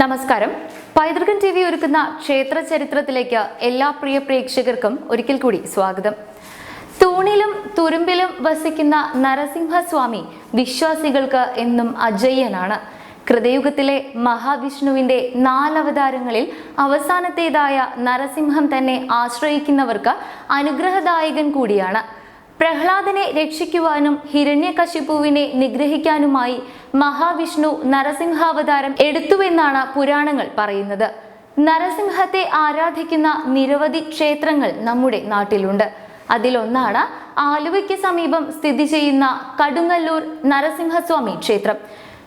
നമസ്കാരം. പൈതൃകൻ T V ഒരുക്കുന്ന ക്ഷേത്ര ചരിത്രത്തിലേക്ക് എല്ലാ പ്രിയ പ്രേക്ഷകർക്കും ഒരിക്കൽ കൂടി സ്വാഗതം. തൂണിലും തുരുമ്പിലും വസിക്കുന്ന നരസിംഹസ്വാമി വിശ്വാസികൾക്ക് എന്നും അജയ്യനാണ്. കൃതയുഗത്തിലെ മഹാവിഷ്ണുവിന്റെ നാലവതാരങ്ങളിൽ അവസാനത്തേതായ നരസിംഹം തന്നെ ആശ്രയിക്കുന്നവർക്ക് അനുഗ്രഹദായകൻ കൂടിയാണ്. പ്രഹ്ലാദനെ രക്ഷിക്കുവാനും ഹിരണ്യകശിപുവിനെ നിഗ്രഹിക്കാനുമായി മഹാവിഷ്ണു നരസിംഹാവതാരം എടുത്തുവെന്നാണ് പുരാണങ്ങൾ പറയുന്നത്. നരസിംഹത്തെ ആരാധിക്കുന്ന നിരവധി ക്ഷേത്രങ്ങൾ നമ്മുടെ നാട്ടിലുണ്ട്. അതിലൊന്നാണ് ആലുവയ്ക്ക് സമീപം സ്ഥിതി ചെയ്യുന്ന കടുങ്ങല്ലൂർ നരസിംഹസ്വാമി ക്ഷേത്രം.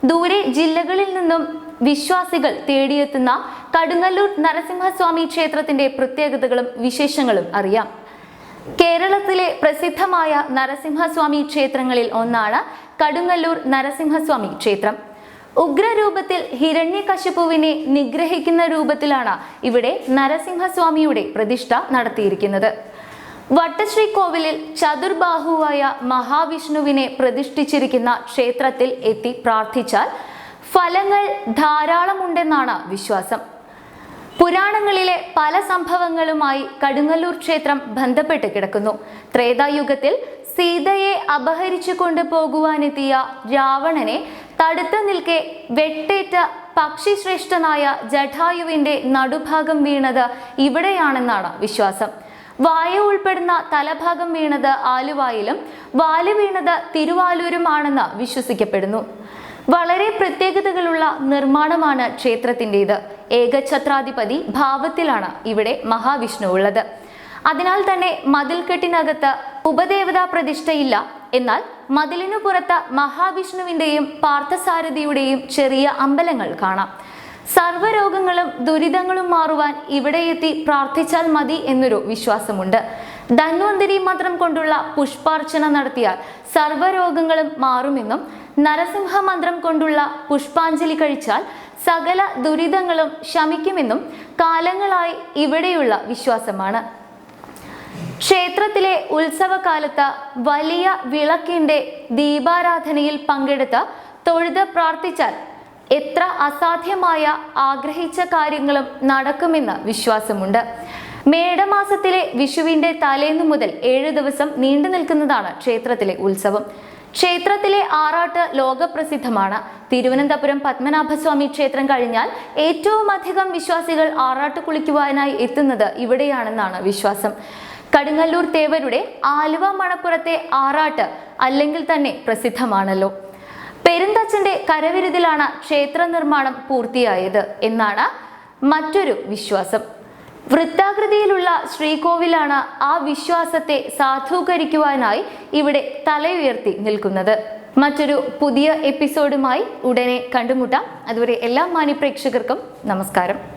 ദൂരെ ജില്ലകളിൽ നിന്നും വിശ്വാസികൾ തേടിയെത്തുന്ന കടുങ്ങല്ലൂർ നരസിംഹസ്വാമി ക്ഷേത്രത്തിന്റെ പ്രത്യേകതകളും വിശേഷങ്ങളും അറിയാം. കേരളത്തിലെ പ്രസിദ്ധമായ നരസിംഹസ്വാമി ക്ഷേത്രങ്ങളിൽ ഒന്നാണ് കടുങ്ങല്ലൂർ നരസിംഹസ്വാമി ക്ഷേത്രം. ഉഗ്രരൂപത്തിൽ ഹിരണ്യകശിപുവിനെ നിഗ്രഹിക്കുന്ന രൂപത്തിലാണ് ഇവിടെ നരസിംഹസ്വാമിയുടെ പ്രതിഷ്ഠ നടത്തിയിരിക്കുന്നത്. വട്ടശ്രീ കോവിലിൽ ചതുർബാഹുവായ മഹാവിഷ്ണുവിനെ പ്രതിഷ്ഠിച്ചിരിക്കുന്ന ക്ഷേത്രത്തിൽ എത്തി പ്രാർത്ഥിച്ചാൽ ഫലങ്ങൾ ധാരാളമുണ്ടെന്നാണ് വിശ്വാസം. പുരാണങ്ങളിലെ പല സംഭവങ്ങളുമായി കടുങ്ങല്ലൂർ ക്ഷേത്രം ബന്ധപ്പെട്ട് കിടക്കുന്നു. ത്രേതായുഗത്തിൽ സീതയെ അപഹരിച്ചു കൊണ്ടുപോകുവാനെത്തിയ രാവണനെ തടുത്തു നിൽക്കെ വെട്ടേറ്റ പക്ഷിശ്രേഷ്ഠനായ ജഠായുവിന്റെ നടുഭാഗം വീണത് ഇവിടെയാണെന്നാണ് വിശ്വാസം. വായു ഉൾപ്പെടുന്ന തലഭാഗം വീണത് ആലുവായിലും വാൽ വീണത് തിരുവാലൂരുമാണെന്ന് വിശ്വസിക്കപ്പെടുന്നു. വളരെ പ്രത്യേകതകളുള്ള നിർമ്മാണമാണ് ക്ഷേത്രത്തിന്റെത്. ഏകഛത്രാധിപതി ഭാവത്തിലാണ് ഇവിടെ മഹാവിഷ്ണു ഉള്ളത്. അതിനാൽ തന്നെ മതിൽക്കെട്ടിനകത്ത് ഉപദേവതാ പ്രതിഷ്ഠയില്ല. എന്നാൽ മതിലിനു പുറത്ത് മഹാവിഷ്ണുവിന്റെയും പാർത്ഥസാരഥിയുടെയും ചെറിയ അമ്പലങ്ങൾ കാണാം. സർവരോഗങ്ങളും ദുരിതങ്ങളും മാറുവാൻ ഇവിടെയെത്തി പ്രാർത്ഥിച്ചാൽ മതി എന്നൊരു വിശ്വാസമുണ്ട്. ധന്വന്തരി മന്ത്രം കൊണ്ടുള്ള പുഷ്പാർച്ചന നടത്തിയാൽ സർവരോഗങ്ങളും മാറുമെന്നും നരസിംഹ മന്ത്രം കൊണ്ടുള്ള പുഷ്പാഞ്ജലി കഴിച്ചാൽ സകല ദുരിതങ്ങളും ശമിക്കുമെന്നും കാലങ്ങളായി ഇവിടെയുള്ള വിശ്വാസമാണ്. ക്ഷേത്രത്തിലെ ഉത്സവകാലത്ത് വലിയ വിളക്കിന്റെ ദീപാരാധനയിൽ പങ്കെടുത്ത് തൊഴുത് പ്രാർത്ഥിച്ചാൽ എത്ര അസാധ്യമായ ആഗ്രഹിച്ച കാര്യങ്ങളും നടക്കുമെന്ന് വിശ്വാസമുണ്ട്. മേടമാസത്തിലെ വിഷുവിന്റെ തലേന്നു മുതൽ ഏഴ് ദിവസം നീണ്ടു നിൽക്കുന്നതാണ് ക്ഷേത്രത്തിലെ ഉത്സവം. ക്ഷേത്രത്തിലെ ആറാട്ട് ലോകപ്രസിദ്ധമാണ്. തിരുവനന്തപുരം പത്മനാഭസ്വാമി ക്ഷേത്രം കഴിഞ്ഞാൽ ഏറ്റവും അധികം വിശ്വാസികൾ ആറാട്ട് കുളിക്കുവാനായി എത്തുന്നത് ഇവിടെയാണെന്നാണ് വിശ്വാസം. കടുങ്ങല്ലൂർ തേവരുടെ ആലുവ മണപ്പുറത്തെ ആറാട്ട് അല്ലെങ്കിൽ തന്നെ പ്രസിദ്ധമാണല്ലോ. പെരുന്തച്ഛന്റെ കരവിരുതിലാണ് ക്ഷേത്ര നിർമ്മാണം പൂർത്തിയായത് എന്നാണ് മറ്റൊരു വിശ്വാസം. വൃത്താകൃതിയിലുള്ള ശ്രീകോവിലാണ് ആ വിശ്വാസത്തെ സാധൂകരിക്കുവാനായി ഇവിടെ തല ഉയർത്തി നിൽക്കുന്നത്. മറ്റൊരു പുതിയ എപ്പിസോഡുമായി ഉടനെ കണ്ടുമുട്ടാം. അതുവരെ എല്ലാ മാന്യപ്രേക്ഷകർക്കും നമസ്കാരം.